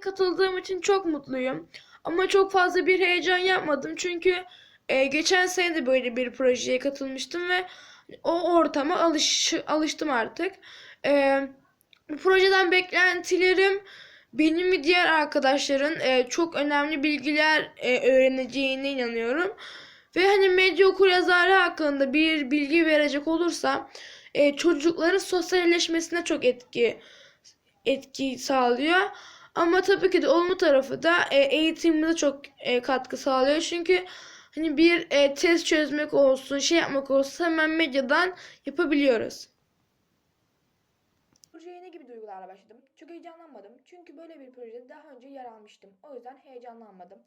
katıldığım için çok mutluyum. Ama çok fazla bir heyecan yapmadım. Çünkü e, geçen sene de böyle bir projeye katılmıştım ve o ortama alış, alıştım artık. E, bu projeden beklentilerim benim ve diğer arkadaşların e, çok önemli bilgiler e, öğreneceğine inanıyorum. Ve hani medya okuryazarlığı hakkında bir bilgi verecek olursam e, çocukların sosyalleşmesine çok etki etki sağlıyor. Ama tabii ki de olumlu tarafı da e, eğitimimize çok e, katkı sağlıyor. Çünkü hani bir e, test çözmek olsun, şey yapmak olsun hemen medyadan yapabiliyoruz. Projeye ne gibi duygularla başladım? Çok heyecanlanmadım. Çünkü böyle bir projede daha önce yer almıştım. O yüzden heyecanlanmadım.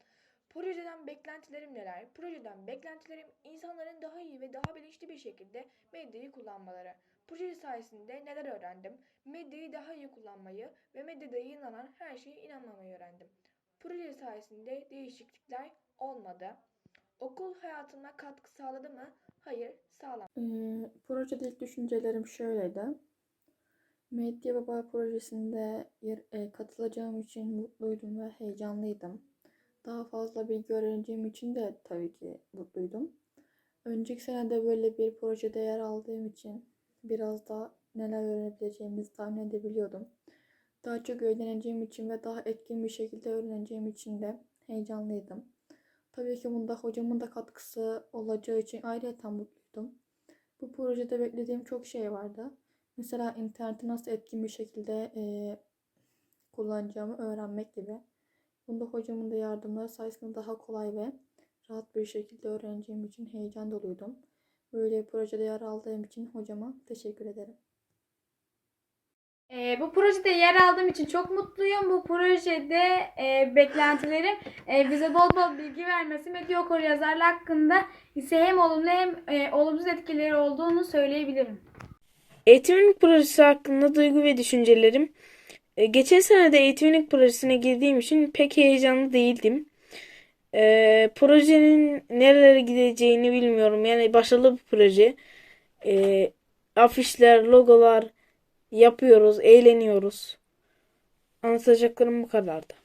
Projeden beklentilerim neler? Projeden beklentilerim insanların daha iyi ve daha bilinçli bir şekilde medyayı kullanmaları. Proje sayesinde neler öğrendim? Medyayı daha iyi kullanmayı ve medyada yayınlanan her şeye inanmamayı öğrendim. Proje sayesinde değişiklikler olmadı. Okul hayatıma katkı sağladı mı? Hayır, sağlamadı. Ee, projede ilk düşüncelerim şöyleydi. Medya Baba projesinde yer, e, katılacağım için mutluydum ve heyecanlıydım. Daha fazla bilgi öğreneceğim için de tabii ki mutluydum. Önceki sene de böyle bir projede yer aldığım için biraz daha neler öğrenebileceğimizi tahmin edebiliyordum. Daha çok öğreneceğim için ve daha etkin bir şekilde öğreneceğim için de heyecanlıydım. Tabii ki bunda hocamın da katkısı olacağı için ayrıca mutluydum. Bu projede beklediğim çok şey vardı. Mesela interneti nasıl etkin bir şekilde eee, kullanacağımı öğrenmek gibi. Bunda hocamın da yardımları sayesinde daha kolay ve rahat bir şekilde öğreneceğim için heyecan doluydum. Böyle bir projede yer aldığım için hocama teşekkür ederim. Ee, bu projede yer aldığım için çok mutluyum. Bu projede e, beklentilerim e, bize bol bol bilgi vermesi medya okuryazarlığı hakkında ise hem olumlu hem e, olumsuz etkileri olduğunu söyleyebilirim. Eğitimlik projesi hakkında duygu ve düşüncelerim. E, Geçen sene de eğitimlik projesine girdiğim için pek heyecanlı değildim. E, projenin nerelere gideceğini bilmiyorum. Yani başarılı bir proje. E, afişler, logolar yapıyoruz, eğleniyoruz. Anlatacaklarım bu kadardı.